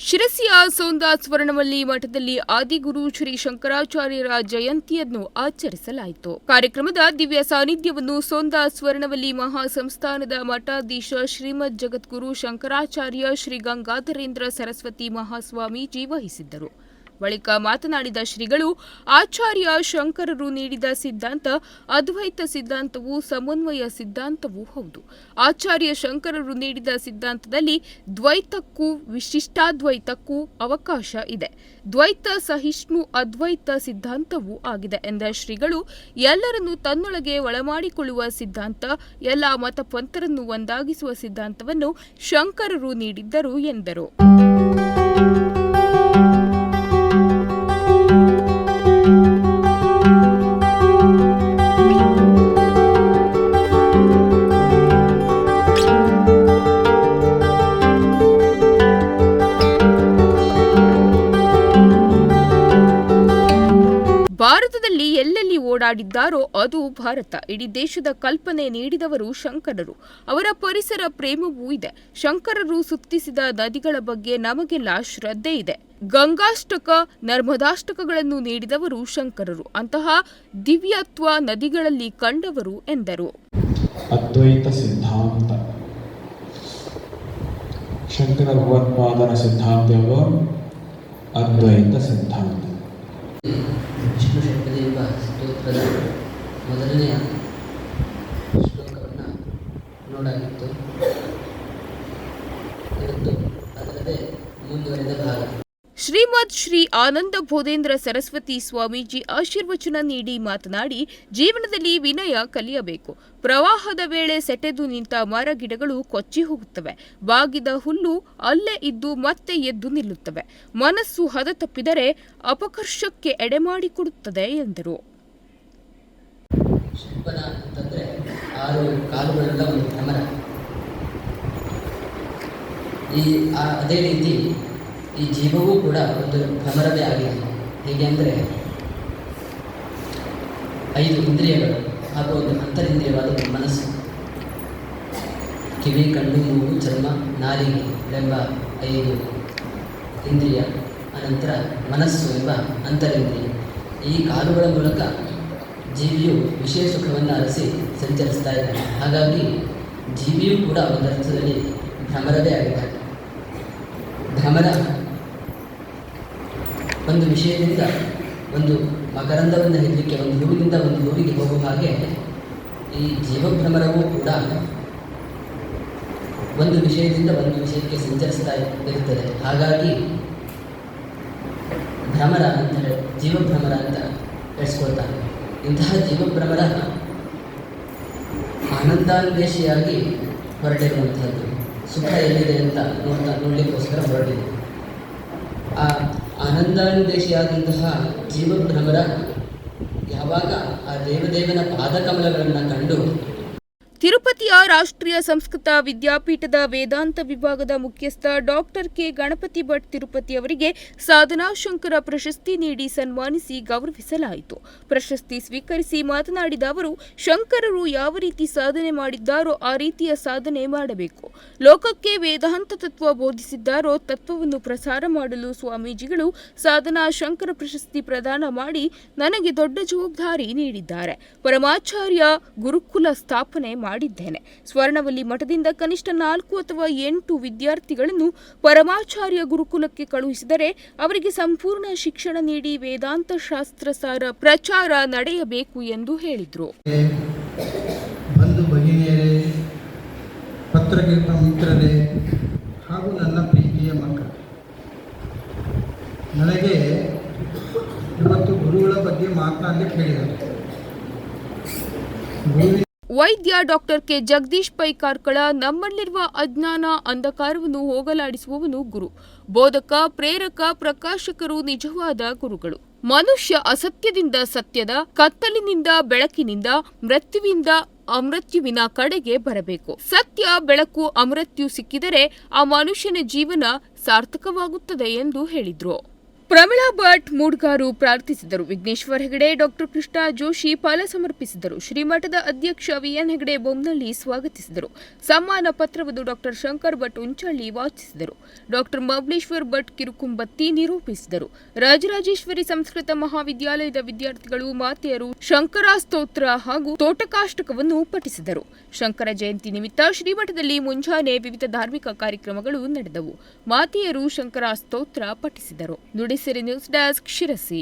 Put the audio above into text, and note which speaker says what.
Speaker 1: ಶಿರಸಿಯ ಸೋಂದಾ ಸ್ವರ್ಣವಲ್ಲಿ ಮಠದಲ್ಲಿ ಆದಿಗುರು ಶ್ರೀ ಶಂಕರಾಚಾರ್ಯರ ಜಯಂತಿಯನ್ನು ಆಚರಿಸಲಾಯಿತು. ಕಾರ್ಯಕ್ರಮದ ದಿವ್ಯ ಸಾನ್ನಿಧ್ಯವನ್ನು ಸೋಂದಾ ಸ್ವರ್ಣವಲ್ಲಿ ಮಹಾಸಂಸ್ಥಾನದ ಮಠಾಧೀಶ ಶ್ರೀಮದ್ ಜಗದ್ಗುರು ಶಂಕರಾಚಾರ್ಯ ಶ್ರೀ ಗಂಗಾಧರೇಂದ್ರ ಸರಸ್ವತಿ ಮಹಾಸ್ವಾಮೀಜಿ ವಹಿಸಿದ್ದರು. ಬಳಿಕ ಮಾತನಾಡಿದ ಶ್ರೀಗಳು, ಆಚಾರ್ಯ ಶಂಕರರು ನೀಡಿದ ಸಿದ್ಧಾಂತ, ಅದ್ವೈತ ಸಿದ್ಧಾಂತವು ಸಮನ್ವಯ ಸಿದ್ಧಾಂತವೂ ಹೌದು. ಆಚಾರ್ಯ ಶಂಕರರು ನೀಡಿದ ಸಿದ್ಧಾಂತದಲ್ಲಿ ದ್ವೈತಕ್ಕೂ, ವಿಶಿಷ್ಟಾದ್ವೈತಕ್ಕೂ ಅವಕಾಶ ಇದೆ. ದ್ವೈತ ಸಹಿಷ್ಣು, ಅದ್ವೈತ ಸಿದ್ಧಾಂತವೂ ಆಗಿದೆ ಎಂದ ಶ್ರೀಗಳು, ಎಲ್ಲರನ್ನೂ ತನ್ನೊಳಗೆ ಒಳಮಾಡಿಕೊಳ್ಳುವ ಸಿದ್ಧಾಂತ, ಎಲ್ಲ ಮತಪಂಥರನ್ನು ಒಂದಾಗಿಸುವ ಸಿದ್ಧಾಂತವನ್ನು ಶಂಕರರು ನೀಡಿದ್ದರು ಎಂದರು. ಓಡಾಡಿದ್ದಾರೋ ಅದು ಭಾರತ. ಇಡೀ ದೇಶದ ಕಲ್ಪನೆ ನೀಡಿದವರು ಶಂಕರರು. ಅವರ ಪರಿಸರ ಪ್ರೇಮವೂ ಇದೆ. ಶಂಕರರು ಸುತ್ತಿಸಿದ ನದಿಗಳ ಬಗ್ಗೆ ನಮಗೆಲ್ಲ ಶ್ರದ್ಧೆ ಇದೆ. ಗಂಗಾಷ್ಟಕ, ನರ್ಮದಾಷ್ಟಕಗಳನ್ನು ನೀಡಿದವರು ಶಂಕರರು. ಅಂತಹ ದಿವ್ಯತ್ವ ನದಿಗಳಲ್ಲಿ ಕಂಡವರು ಎಂದರು.
Speaker 2: ಅದ್ವೈತ ಸಿದ್ಧಾಂತ. ಶಂಕರ ಭಗವತ್ಪಾದನ ಸಿದ್ಧಾಂತವು ಅದ್ವೈತ ಸಿದ್ಧಾಂತ.
Speaker 3: ವಿಷ್ಣು ಷಟ್ಪದಿ ಎಂಬ ಸ್ತೋತ್ರದ ಮೊದಲನೆಯ ಶ್ಲೋಕವನ್ನು ನೋಡಾಗಿತ್ತು.
Speaker 1: ಶ್ರೀ ಆನಂದ ಭೋದೇಂದ್ರ ಸರಸ್ವತಿ ಸ್ವಾಮೀಜಿ ಆಶೀರ್ವಚನ ನೀಡಿ ಮಾತನಾಡಿ ಜೀವನದಲ್ಲಿ ವಿನಯ ಕಲಿಯಬೇಕು. ಪ್ರವಾಹದ ವೇಳೆ ಸೆಟೆದು ನಿಂತ ಮರ ಗಿಡಗಳು ಕೊಚ್ಚಿ ಹೋಗುತ್ತವೆ. ಬಾಗಿದ ಹುಲ್ಲು ಅಲ್ಲೇ ಇದ್ದು ಮತ್ತೆ ಎದ್ದು ನಿಲ್ಲುತ್ತವೆ. ಮನಸ್ಸು ಹದ ತಪ್ಪಿದರೆ ಅಪಕರ್ಷಕ್ಕೆ ಎಡೆಮಾಡಿಕೊಡುತ್ತದೆ ಎಂದರು.
Speaker 3: ಈ ಅದೇ ರೀತಿ ಈ ಜೀವವೂ ಕೂಡ ಒಂದು ಭ್ರಮರವೇ ಆಗಿದೆ ಹೇಗೆ ಅಂದರೆ, ಐದು ಇಂದ್ರಿಯಗಳು, ಹಾಗೂ ಒಂದು ಅಂತರಿಂದ್ರಿಯವಾದ ಒಂದು ಮನಸ್ಸು. ಕಿವಿ, ಕಣ್ಣು, ಮೂಗು, ಚರ್ಮ, ನಾಲಿಗೆ ಎಂಬ ಐದು ಇಂದ್ರಿಯ, ಅನಂತರ ಮನಸ್ಸು ಎಂಬ ಅಂತರಿಂದ್ರಿಯ. ಈ ಕಾಲುಗಳ ಮೂಲಕ ಜೀವಿಯು ವಿಷಯ ಸುಖವನ್ನು ಅರಸಿ ಸಂಚರಿಸ್ತಾ ಇದ್ದಾನೆ. ಹಾಗಾಗಿ ಜೀವಿಯೂ ಕೂಡ ಒಂದರ್ಥದಲ್ಲಿ ಭ್ರಮರವೇ ಆಗಿದ್ದಾನೆ. ಭ್ರಮರ ಒಂದು ವಿಷಯದಿಂದ ಒಂದು ಮಕರಂದವನ್ನು ಹೇಳಲಿಕ್ಕೆ ಒಂದು ಊರಿನಿಂದ ಒಂದು ಊರಿಗೆ ಹೋಗುವ ಹಾಗೆ ಈ ಜೀವಭ್ರಮರವೂ ಕೂಡ ಒಂದು ವಿಷಯದಿಂದ ಒಂದು ವಿಷಯಕ್ಕೆ ಸಂಚರಿಸ್ತಾ ಇರುತ್ತದೆ. ಹಾಗಾಗಿ ಭ್ರಮರ ಅಂತ ಹೇಳಿ ಜೀವಭ್ರಮರ ಅಂತ ಹೇಳಿಸ್ಕೊಳ್ತಾನೆ ಇಂತಹ ಜೀವಭ್ರಮರ ಆನಂದಾನ್ವೇಷಿಯಾಗಿ ಹೊರಟಿರುವಂಥದ್ದು. ಸುಖ ಎಲ್ಲಿದೆ ಅಂತ ನೋಡ್ತಾ ನೋಡಲಿಕ್ಕೋಸ್ಕರ ಹೊರಟಿದೆ. ಆ ಆನಂದಾನ್ವೇಷಿಯಾದಂತಹ ಜೀವಭ್ರಮರ ಯಾವಾಗ ಆ ದೇವದೇವನ ಪಾದಕಮಲಗಳನ್ನು ಕಂಡು
Speaker 1: ತಿರುಪತಿಯ ರಾಷ್ಟ್ರೀಯ ಸಂಸ್ಕೃತ ವಿದ್ಯಾಪೀಠದ ವೇದಾಂತ ವಿಭಾಗದ ಮುಖ್ಯಸ್ಥ ಡಾಕ್ಟರ್ ಕೆ ಗಣಪತಿ ಭಟ್ ತಿರುಪತಿ ಅವರಿಗೆ ಸಾಧನಾ ಶಂಕರ ಪ್ರಶಸ್ತಿ ನೀಡಿ ಸನ್ಮಾನಿಸಿ ಗೌರವಿಸಲಾಯಿತು. ಪ್ರಶಸ್ತಿ ಸ್ವೀಕರಿಸಿ ಮಾತನಾಡಿದ ಅವರು, ಶಂಕರರು ಯಾವ ರೀತಿ ಸಾಧನೆ ಮಾಡಿದ್ದಾರೋ ಆ ರೀತಿಯ ಸಾಧನೆ ಮಾಡಬೇಕು. ಲೋಕಕ್ಕೆ ವೇದಾಂತ ತತ್ವ ಬೋಧಿಸಿದ್ದಾರೋ ತತ್ವವನ್ನು ಪ್ರಸಾರ ಮಾಡಲು ಸ್ವಾಮೀಜಿಗಳು ಸಾಧನಾ ಶಂಕರ ಪ್ರಶಸ್ತಿ ಪ್ರದಾನ ಮಾಡಿ ನನಗೆ ದೊಡ್ಡ ಜವಾಬ್ದಾರಿ ನೀಡಿದ್ದಾರೆ. ಪರಮಾಚಾರ್ಯ ಗುರುಕುಲ ಸ್ಥಾಪನೆ ಮಾಡಿದ್ದೇನೆ. ಸ್ವರ್ಣವಲ್ಲಿ ಮಠದಿಂದ ಕನಿಷ್ಠ ನಾಲ್ಕು ಅಥವಾ ಎಂಟು ವಿದ್ಯಾರ್ಥಿಗಳನ್ನು ಪರಮಾಚಾರ್ಯ ಗುರುಕುಲಕ್ಕೆ ಕಳುಹಿಸಿದರೆ ಅವರಿಗೆ ಸಂಪೂರ್ಣ ಶಿಕ್ಷಣ ನೀಡಿ ವೇದಾಂತ ಶಾಸ್ತ್ರ ಸಾರ ಪ್ರಚಾರ ನಡೆಯಬೇಕು ಎಂದು ಹೇಳಿದರು.
Speaker 4: ಮಿತ್ರರೇ ಹಾಗೂ ನನ್ನ ಪ್ರೀತಿಯ ಮಕ್ಕಳು, ನನಗೆ ಇವತ್ತು ಗುರುಗಳ ಬಗ್ಗೆ ಮಾತನಾಡಲಿಕ್ಕೆ ಹೇಳಿದರು
Speaker 1: ವೈದ್ಯ ಡಾಕ್ಟರ್ ಕೆ ಜಗದೀಶ್ ಪೈ ಕಾರ್ಕಳ ನಮ್ಮಲ್ಲಿರುವ ಅಜ್ಞಾನ ಅಂಧಕಾರವನ್ನು ಹೋಗಲಾಡಿಸುವವನು ಗುರು. ಬೋಧಕ, ಪ್ರೇರಕ, ಪ್ರಕಾಶಕರು, ನಿಜವಾದ ಗುರುಗಳು. ಮನುಷ್ಯ ಅಸತ್ಯದಿಂದ ಸತ್ಯದ, ಕತ್ತಲಿನಿಂದ ಬೆಳಕಿನಿಂದ, ಮೃತ್ಯುವಿಂದ ಅಮೃತ್ಯುವಿನ ಕಡೆಗೆ ಬರಬೇಕು. ಸತ್ಯ, ಬೆಳಕು, ಅಮೃತ್ಯು ಸಿಕ್ಕಿದರೆ ಆ ಮನುಷ್ಯನ ಜೀವನ ಸಾರ್ಥಕವಾಗುತ್ತದೆ ಎಂದು ಹೇಳಿದ್ರು. ಪ್ರಮಿಳಾ ಭಟ್ ಮೂಡ್ಗಾರು ಪ್ರಾರ್ಥಿಸಿದರು. ವಿಘ್ನೇಶ್ವರ್ ಹೆಗಡೆ, ಡಾಕ್ಟರ್ ಕೃಷ್ಣ ಜೋಶಿ ಫಲ ಸಮರ್ಪಿಸಿದರು. ಶ್ರೀಮಠದ ಅಧ್ಯಕ್ಷ ವಿಎನ್ ಹೆಗಡೆ ಬೊಮ್ಮನಹಳ್ಳಿ ಸ್ವಾಗತಿಸಿದರು. ಸಮ್ಮಾನ ಪತ್ರವನ್ನು ಡಾಕ್ಟರ್ ಶಂಕರ್ ಭಟ್ ಉಂಚಳ್ಳಿ ವಾಚಿಸಿದರು. ಡಾಕ್ಟರ್ ಮಬಲೇಶ್ವರ್ ಭಟ್ ಕಿರುಕುಂಬತ್ತಿ ನಿರೂಪಿಸಿದರು. ರಾಜರಾಜೇಶ್ವರಿ ಸಂಸ್ಕೃತ ಮಹಾವಿದ್ಯಾಲಯದ ವಿದ್ಯಾರ್ಥಿಗಳು, ಮಾತೆಯರು, ಶಂಕರ ಸ್ತೋತ್ರ ಹಾಗೂ ತೋಟಕಾಷ್ಟಕವನ್ನು ಪಠಿಸಿದರು. ಶಂಕರ ಜಯಂತಿ ನಿಮಿತ್ತ ಶ್ರೀಮಠದಲ್ಲಿ ಮುಂಜಾನೆ ವಿವಿಧ ಧಾರ್ಮಿಕ ಕಾರ್ಯಕ್ರಮಗಳು ನಡೆದವು. ಮಾತೆಯರು ಶಂಕರ ಸ್ತೋತ್ರ ಪಠಿಸಿದರು. Nudisiri news desk Sirsi